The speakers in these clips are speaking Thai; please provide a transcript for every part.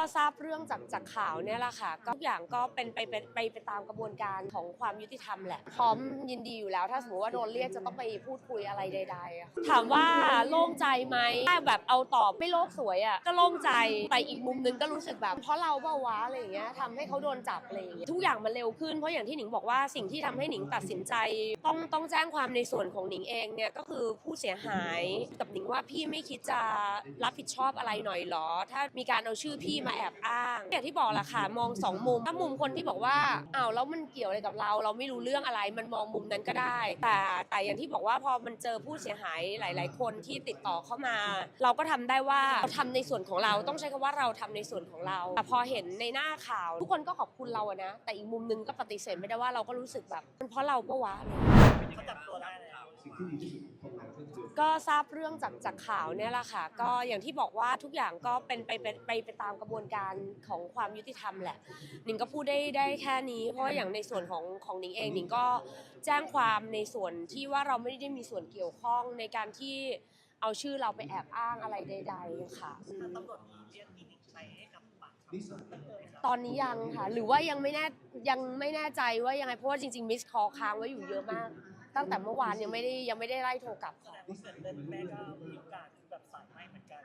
ก็ทราบเรื่องจากจากข่าวเนี่ยแหละค่ะก็ทุกอย่างก็เป็นไปไปไปไปตามกระบวนการของความยุติธรรมแหละพร้อมยินดีอยู่แล้ว ถ้าสมมติว่าโดนเรียกจะต้องไปพูดคุยอะไรใดๆอะถามว่าโล่งใจไหมถ้าแบบเอาตอบไม่โลกสวยอะก็โล่งใจแต่อีกมุมนึงก็รู้สึกแบบ เพราะเราเป้าวะอะไรอย่างเงี้ยทำให้เขาโดนจับอะไรอย่างเงี้ยทุกอย่างมันเร็วขึ้นเพราะอย่างที่หนิงบอกว่าสิ่งที่ทำให้หนิงตัดสินใจ ต้องต้องแจ้งความในส่วนของหนิงเองเนี่ยก็คือผู้เสียหายกับหนิงว่าพี่ไม่คิดจะรับผิดชอบอะไรหน่อยหรอ ถ้ามีการเอาชื่อพี่มาแอบอ้างอย่างที่บอกแหละค่ะมองสองมุมถ้ามุมคนที่บอกว่าอ้าวแล้วมันเกี่ยวอะไรกับเรา เราไม่รู้เรื่องอะไรมันมองมุมนั้นก็ได้ แต่แต่อย่างที่บอกว่าพอมันเจอผู้เสียหายหลาย ๆ คนที่ติดต่อเข้ามา เราก็ทำได้ว่าเราทำในส่วนของเราต้องใช้คำว่าเราทำในส่วนของเราแต่พอเห็นในหน้าข่าว ทุกคนก็ขอบคุณเราอะนะ แต่อีกมุมนึงก็ปฏิเสธไม่ได้ว่าเราก็รู้สึกแบบมันเพราะเราปะวะอะไรอย่างเงี้ยเขาจับตัวได้แล้วก็ทราบเรื่องจากจากข่าวเนี่ยแหละค่ะ ก็อย่างที่บอกว่าทุกอย่างก็เป็นไปไปไปไปตามกระบวนการของความยุติธรรมแหละหนิงก็พูดได้ได้แค่นี้ เพราะว่าอย่างในส่วนของของหนิงเองหนิงก็แจ้งความในส่วนที่ว่าเราไม่ได้มีส่วนเกี่ยวข้องในการที่เอาชื่อเราไปแอบอ้างอะไรใด ๆ ค่ะอืม ตำรวจเรียกมีนิกไปให้กับปากคำเลยค่ะตอนนี้ยังค่ะ หรือว่ายังไม่แน่ยังไม่แน่ใจว่ายังไงเพราะว่าจริงๆมิสคอค้างไว้อยู่เยอะมาก ตั้งแต่เมื่อวานยังไม่ได้ยังไม่ได้ไล่โทรกลับแสดงว่าเกิดเดินแม่ก็มีโอกาสคือแบบสายไหมเหมือนกัน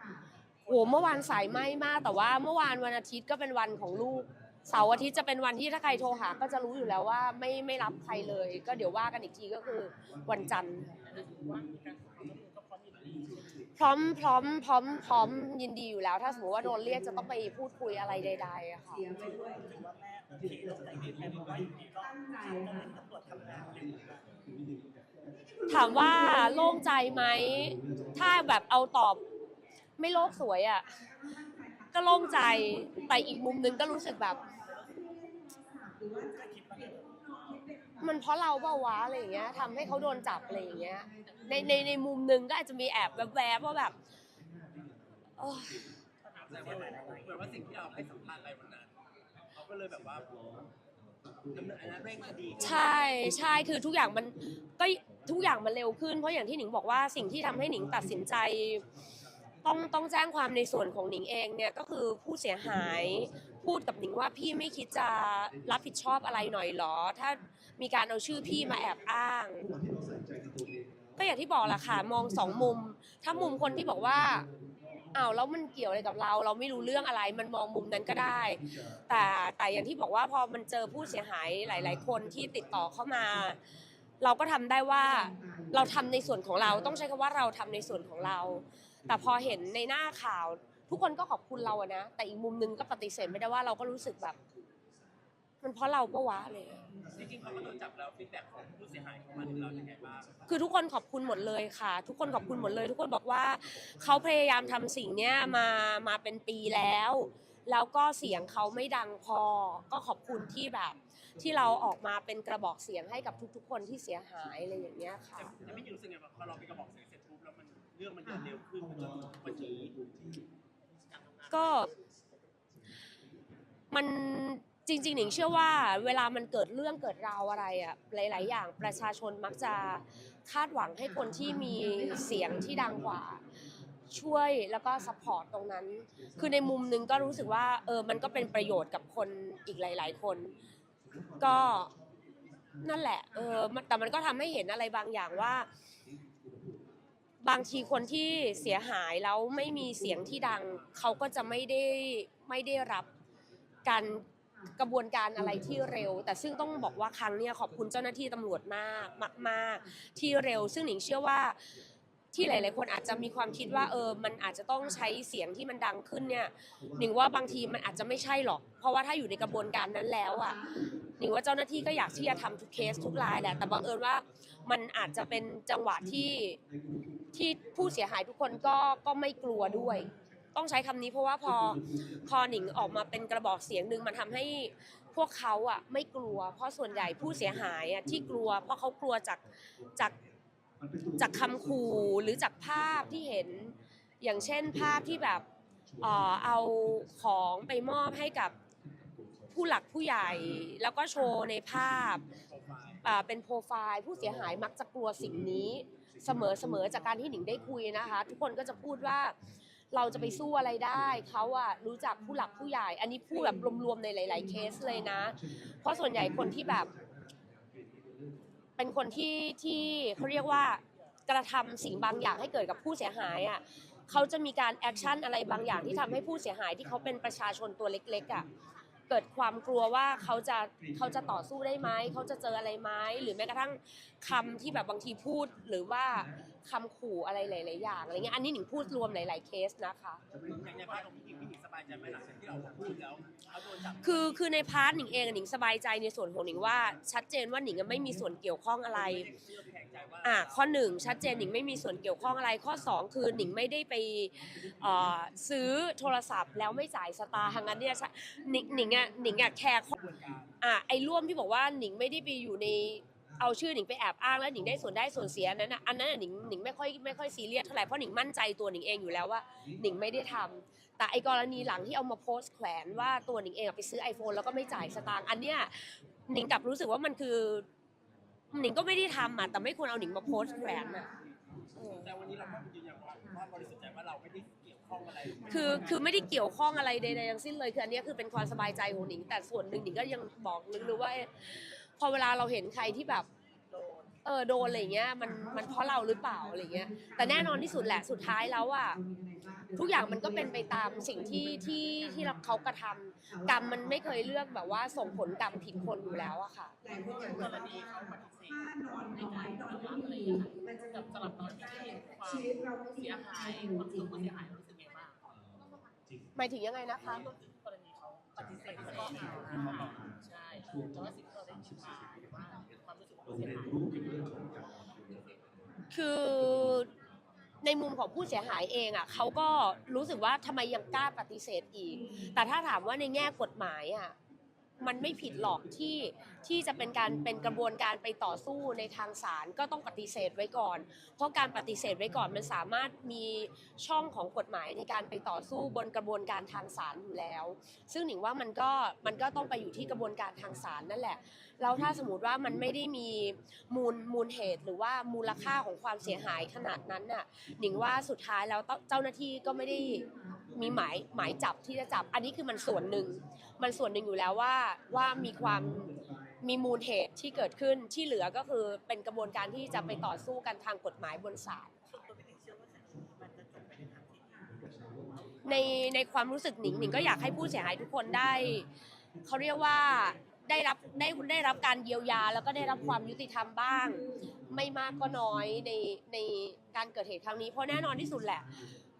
โอ้เมื่อวานสายไหมมากแต่ว่าเมื่อวานวันอาทิตย์ก็เป็นวันของลูกเสาร์อาทิตย์จะเป็นวันที่ถ้าใครโทรหา ก็จะรู้อยู่แล้วว่าไม่ไม่รับใครเลย ก็เดี๋ยวว่ากันอีกทีก็คือวันจันทร์ว่ามีการขอความร่วมมือก็พร้อมยินดีพร้อมพร้อมพร้อมพร้อมยินดีอยู่แล้ว ถ้าสมมติว่าโดนเรียกจะต้องไปพูดคุยอะไรใดๆอะค่ะ ถือว่าแม่โอเคลงใจดีแม่บอกว่าอยู่ดีก็ทำให้ตำรวจทำงานเร็วขึ้น ถามว่าโล่งใจไหม ถ้าแบบเอาตอบ ไม่โลกสวยอะ่ะ ก็โล่งใจ แต่อีกมุมนึงก็รู้สึกแบบ มันเพราะเราเปล่าวะอะไรอย่างเงี้ยทำให้เขาโดนจับอะไรอย่างเงี้ย ในในในมุมนึงก็อาจจะมีแอบแวบๆว่าแบบเอ้ยแต่ว่าเหมือนว่าสิ่งที่เราให้สัมภาษณ์ไปวันนั้นเขาก็เลยแบบว่า ดำเนินอันนั้นเร่งคดีใช่ใช่คือทุกอย่างมันก็ทุกอย่างมันเร็วขึ้น เพราะอย่างที่หนิงบอกว่าสิ่งที่ทำให้หนิงตัดสินใจ ต้องต้องแจ้งความในส่วนของหนิงเองเนี่ยก็คือผู้เสียหายพูดกับหนิงว่าพี่ไม่คิดจะรับผิดชอบอะไรหน่อยหรอ ถ้ามีการเอาชื่อพี่มาแอบอ้าง ก็อย่างที่บอกแหละค่ะมองสองมุม ถ้ามุมคนที่บอกว่า อ้าวแล้วมันเกี่ยวอะไรกับเรา เราไม่รู้เรื่องอะไรมันมองมุมนั้นก็ได้ แต่แต่อย่างที่บอกว่าพอมันเจอผู้เสียหายหลาย ๆ คนที่ติดต่อเข้ามา เราก็ทำได้ว่าเราทำในส่วนของเราต้องใช้คำว่าเราทำในส่วนของเรา แต่พอเห็นในหน้าข่าว ทุกคนก็ขอบคุณเราอะนะแต่อีกมุมนึงก็ปฏิเสธไม่ได้ว่าเราก็รู้สึกแบบ มันเพราะเราปะวะอะไรอย่างเลยจริงๆพอเขาโดนจับแล้วฟีดแบ็กของผู้เสียหายเข้ามาถึงเรายังไงบ้างคือทุกคนขอบคุณหมดเลยค่ะ ทุกคนขอบคุณหมดเลย ทุกคนบอกว่าเขาพยายามทำสิ่งเนี้ยมามาเป็นปีแล้ว แล้วก็เสียงเขาไม่ดังพอ ก็ขอบคุณที่แบบ ที่เราออกมาเป็นกระบอกเสียงให้กับทุกๆ คนที่เสียหายอะไรอย่างเงี้ยค่ะแต่ไม่รู้สึกไงว่าพอเราไปกระบอกเสียงเสร็จปุ๊บแล้วมันเรื่องมันเดินเร็วขึ้นจนถึงวันนี้ ก็มัน จริงๆหนิงเชื่อว่าเวลามันเกิดเรื่องเกิดราวอะไรอะหลาย ๆ อย่างประชาชนมักจะคาดหวังให้คนที่มีเสียงที่ดังกว่า ช่วยแล้วก็ซัพพอร์ตตรงนั้น คือในมุมหนึงก็รู้สึกว่าเออมันก็เป็นประโยชน์กับคนอีกหลาย ๆ คน ก็นั่นแหละเออมันแต่มันก็ทำให้เห็นอะไรบางอย่างว่า บางทีคนที่เสียหายแล้วไม่มีเสียงที่ดัง เขาก็จะไม่ได้ไม่ได้รับการ กระบวนการอะไรที่เร็ว แต่ซึ่งต้องบอกว่าครั้งเนี้ยขอบคุณเจ้าหน้าที่ตำรวจมากมาก ๆ ที่เร็ว ซึ่งหนิงเชื่อว่าที่หลาย ๆ คนอาจจะมีความคิดว่าเออ มันอาจจะต้องใช้เสียงที่มันดังขึ้นเนี่ย หนิงว่าบางทีมันอาจจะไม่ใช่หรอก เพราะว่าถ้าอยู่ในกระบวนการนั้นแล้วอะ หนิงว่าเจ้าหน้าที่ก็อยากที่จะทำทุกเคสทุกรายแหละ แต่บังเอิญว่ามันอาจจะเป็นจังหวะที่ที่ผู้เสียหายทุกคนก็ก็ไม่กลัวด้วย ต้องใช้คำนี้เพราะว่าพอพอหนิงออกมาเป็นกระบอกเสียงหนึ่งมันทำให้พวกเขาอะไม่กลัว เพราะส่วนใหญ่ผู้เสียหายอะที่กลัว เพราะเขากลัวจากจากจากคำขู่หรือจากภาพที่เห็น อย่างเช่นภาพที่แบบเอาของไปมอบให้กับผู้หลักผู้ใหญ่แล้วก็โชว์ในภาพเป็นโปรไฟล์ ผู้เสียหายมักจะกลัวสิ่งนี้ เสมอเสมอจากการที่หนิงได้คุยนะคะ ทุกคนก็จะพูดว่า เราจะไปสู้อะไรได้เขาอะรู้จักผู้หลักผู้ใหญ่ อันนี้พูดแบบรวมๆในหลาย ๆ เคสเลยนะ เพราะส่วนใหญ่คนที่แบบ เป็นคนที่ที่เขาเรียกว่ากระทำสิ่งบางอย่างให้เกิดกับผู้เสียหายอะเขาจะมีการแอคชั่นอะไรบางอย่างที่ทำให้ผู้เสียหายที่เขาเป็นประชาชนตัวเล็กๆอะ เกิดความกลัวว่าเขาจะเขาจะต่อสู้ได้ไหมเขาจะเจออะไรไหมหรือแม้กระทั่งคำที่แบบบางทีพูดหรือว่าคำขู่อะไรหลาย ๆ อย่างอะไรเงี้ยอันนี้หนิงพูดรวมหลาย ๆ เคสนะคะในภาพของพี่หญิงพี่หญิง บายใจไหมหลังจากที่เราพูดแล้วเขาโดนจับคือคือในพาร์ทหนิงเองอะหนิงสบายใจในส่วนของหนิงว่าชัดเจนว่าหนิงอะไม่มีส่วนเกี่ยวข้องอะไรเรื่องแข็งใจว่าอะข้อหนึ่งชัดเจนหนิงไม่มีส่วนเกี่ยวข้องอะไรข้อสองคือหนิงไม่ได้ไปเอ่อซื้อโทรศัพท์ แล้วไม่จ่ายสตางค์งั้นเนี่ยหนิงหนิงอะหนิงอะแคร์ข้อกระบวนการอะไอ้ร่วมที่บอกว่าหนิงไม่ได้ไปอยู่ใน เอาชื่อหนิงไปแอบอ้างแล้วหนิงได้ส่วนได้ส่วนเสียอันนั้นน่ะอันนั้นน่ะหนิงหนิงไม่ค่อยไม่ค่อยซีเรียสเท่าไหร่เพราะหนิงมั่นใจตัวหนิงเองอยู่แล้วว่าหนิงไม่ได้ทำแต่ไอ้กรณีหลังที่เอามาโพสต์แขวนว่าตัวหนิงเองอะไปซื้อ iPhone แล้วก็ไม่จ่ายสตางค์อันเนี้ยหนิงกลับรู้สึกว่ามันคือหนิงก็ไม่ได้ทำอะแต่ไม่ควรเอาหนิงมาโพสต์แขวนอะเออแต่วันนี้เราก็ยืนยันว่าว่าบริสุทธิ์ใจว่าเราไม่ได้เกี่ยวข้องอะไร คือคือไม่ได้เกี่ยวข้องอะไรใดๆทั้งสิ้นเลยคืออันเนี้ยคือเป็นความสบายใจของหนิง แต่ส่วนหนึ่งหนิงก็ยังบอกนึกเลยว่า พอเวลาเราเห็นใครที่แบบเออโดนอะไรเงี้ยมันมันเพราะเราหรือเปล่าอะไรเงี้ยแต่แน่นอนที่สุดแหละสุดท้ายแล้วอะทุกอย่างมันก็เป็นไปตามสิ่งที่ที่ที่เราเขากระทำกรรมมันไม่เคยเลือกแบบว่าส่งผลกรรมผิดคนอยู่แล้วอะค่ะกรณีเขาปฏิเสธในการทำอะไรกับสำหรับตอนที่ความเสียหายความสุขความเสียหายรู้สึกไงบ้าง หมายถึงยังไงนะคะ กรณีเขา ปฏิเสธข้อหาใช่แต่ว่าสิ่งที่เราได้ยินมาหรือว่าความรู้สึกความเสียหายคือในมุมของผู้เสียหายเองอะเขาก็รู้สึกว่าทำไมยังกล้าปฏิเสธอีก แต่ถ้าถามว่าในแง่กฎหมายอะ มันไม่ผิดหรอกที่ที่จะเป็นการเป็นกระบวนการไปต่อสู้ในทางศาลก็ต้องปฏิเสธไว้ก่อน เพราะการปฏิเสธไว้ก่อนมันสามารถมีช่องของกฎหมายในการไปต่อสู้บนกระบวนการทางศาลอยู่แล้ว ซึ่งหนิงว่ามันก็มันก็ต้องไปอยู่ที่กระบวนการทางศาลนั่นแหละ แล้วถ้าสมมติว่ามันไม่ได้มีมูลมูลเหตุหรือว่ามูลค่าของความเสียหายขนาดนั้นน่ะหนิงว่าสุดท้ายแล้วเจ้าหน้าที่ก็ไม่ได้มีหมายหมายจับที่จะจับ อันนี้คือมันส่วนหนึ่ง มันส่วนหนึ่งอยู่แล้วว่าว่ามีความมีมูลเหตุที่เกิดขึ้นที่เหลือก็คือเป็นกระบวนการที่จะไปต่อสู้กันทางกฎหมายบนศาลในในความรู้สึกหนิงหนิงก็อยากให้ผู้เสียหายทุกคนได้เขาเรียกว่า ได้รับได้ได้รับการเยียวยา แล้วก็ได้รับความยุติธรรมบ้าง ไม่มากก็น้อยในในการเกิดเหตุครั้งนี้เพราะแน่นอนที่สุดแหละ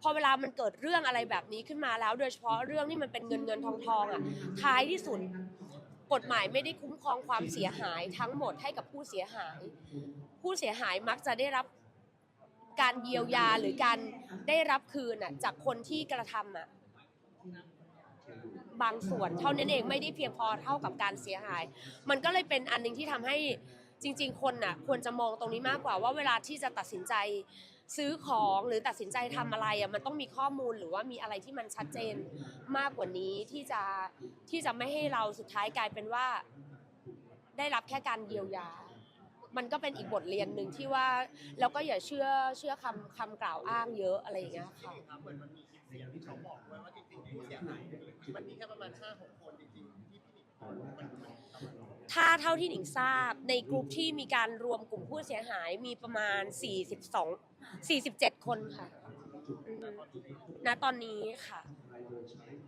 พอเวลามันเกิดเรื่องอะไรแบบนี้ขึ้นมาแล้ว โดยเฉพาะเรื่องที่มันเป็นเงินเงินทองทองอะท้ายที่สุดกฎหมายไม่ได้คุ้มครองความเสียหายทั้งหมดให้กับผู้เสียหาย ผู้เสียหายมักจะได้รับการเยียวยาหรือการได้รับคืนอะจากคนที่กระทำอะ บางส่วน เท่านั้นเองไม่ได้เพียงพอเท่ากับการเสียหาย มันก็เลยเป็นอันหนึงที่ทำให้จริง ๆ คนน่ะควรจะมองตรงนี้มากกว่าว่าเวลาที่จะตัดสินใจซื้อของหรือตัดสินใจทำอะไรอะมันต้องมีข้อมูลหรือว่ามีอะไรที่มันชัดเจนมากกว่านี้ที่จะที่จะไม่ให้เราสุดท้ายกลายเป็นว่า ได้รับแค่การเยียวยา มันก็เป็นอีกบทเรียนหนึ่งที่ว่าแล้วก็อย่าเชื่อเชื่อคำคำกล่าวอ้างเยอะอะไรอย่างเงี้ยค่ะเหมือนมันมีคลิปเสียงที่เขาบอกไว้ว่าจริงๆ ผู้เสียหายมันมีแค่ประมาณห้าหกคนจริงๆที่พี่หนิงมันมันถ้าเท่าที่หนิงทราบในกลุ่มที่มีการรวมกลุ่มผู้เสียหายมีประมาณ 42 47 คนค่ะณตอนนี้ค่ะ